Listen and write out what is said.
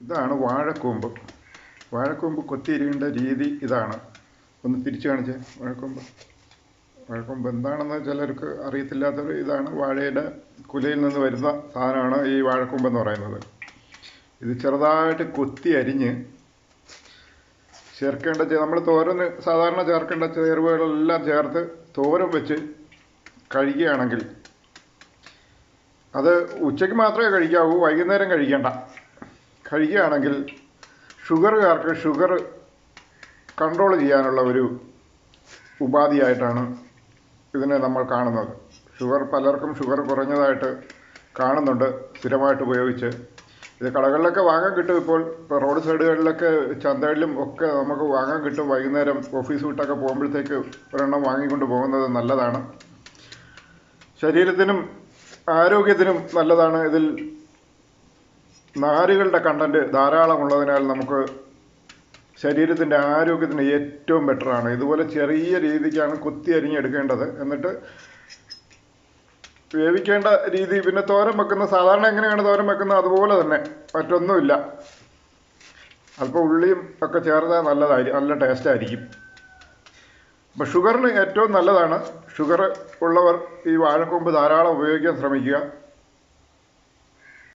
ഇതാണ് വാഴക്കൂമ്പ്. വാഴക്കൂമ്പ് കൊത്തിയിരിക്കേണ്ട രീതി ഇതാണ്. ഒന്ന് തിരിച്ചു കാണിച്ചേ വാഴക്കൂമ്പ്. വാഴക്കൂമ്പ് എന്താണെന്ന് ചിലർക്ക് അറിയത്തില്ലാത്തവർ ഇതാണ് വാഴയുടെ കുലയിൽ നിന്ന് വരുന്ന സാധനമാണ് ഈ വാഴക്കൂമ്പ് എന്ന് പറയുന്നത്. ഇത് ചെറുതായിട്ട് കൊത്തി അരിഞ്ഞ് ചേർക്കേണ്ട നമ്മൾ തോരന് സാധാരണ ചേർക്കേണ്ട ചേർവുകളെല്ലാം ചേർത്ത് തോരൻ വെച്ച് കഴിക്കുകയാണെങ്കിൽ അത് ഉച്ചയ്ക്ക് മാത്രമേ കഴിക്കാവൂ വൈകുന്നേരം കഴിക്കേണ്ട കഴിക്കുകയാണെങ്കിൽ ഷുഗറുകാർക്ക് ഷുഗർ കൺട്രോൾ ചെയ്യാനുള്ള ഒരു ഉപാധിയായിട്ടാണ് ഇതിനെ നമ്മൾ കാണുന്നത്. ഷുഗർ പലർക്കും ഷുഗർ കുറഞ്ഞതായിട്ട് കാണുന്നുണ്ട് സ്ഥിരമായിട്ട് ഉപയോഗിച്ച്. ഇത് കടകളിലൊക്കെ വാങ്ങാൻ കിട്ടും ഇപ്പോൾ. ഇപ്പോൾ റോഡ് സൈഡുകളിലൊക്കെ ചന്തകളിലും ഒക്കെ നമുക്ക് വാങ്ങാൻ കിട്ടും. വൈകുന്നേരം ഓഫീസ് വിട്ടൊക്കെ പോകുമ്പോഴത്തേക്ക് ഒരെണ്ണം വാങ്ങിക്കൊണ്ട് പോകുന്നത് നല്ലതാണ്. ശരീരത്തിനും ആരോഗ്യത്തിനും നല്ലതാണ്. ഇതിൽ നാരുകളുടെ കണ്ടന്റ് ധാരാളം ഉള്ളതിനാൽ നമുക്ക് ശരീരത്തിന്റെ ആരോഗ്യത്തിന് ഏറ്റവും ബെറ്ററാണ് ഇതുപോലെ ചെറിയ രീതിക്കാണ് കുത്തി അരിഞ്ഞെടുക്കേണ്ടത്. എന്നിട്ട് വേവിക്കേണ്ട രീതി പിന്നെ തോരൻ വെക്കുന്ന സാധാരണ എങ്ങനെയാണ് തോരൻ വെക്കുന്നത്? അതുപോലെ തന്നെ. മറ്റൊന്നുമില്ല. അല്പം ഉള്ളിയും ഒക്കെ ചേർത്താൽ നല്ലതായിരിക്കും നല്ല ടേസ്റ്റ് ആയിരിക്കും. അപ്പം ഷുഗറിന് ഏറ്റവും നല്ലതാണ്. ഷുഗർ ഉള്ളവർ ഈ വാഴക്കൊമ്പ് ധാരാളം ഉപയോഗിക്കാൻ ശ്രമിക്കുക.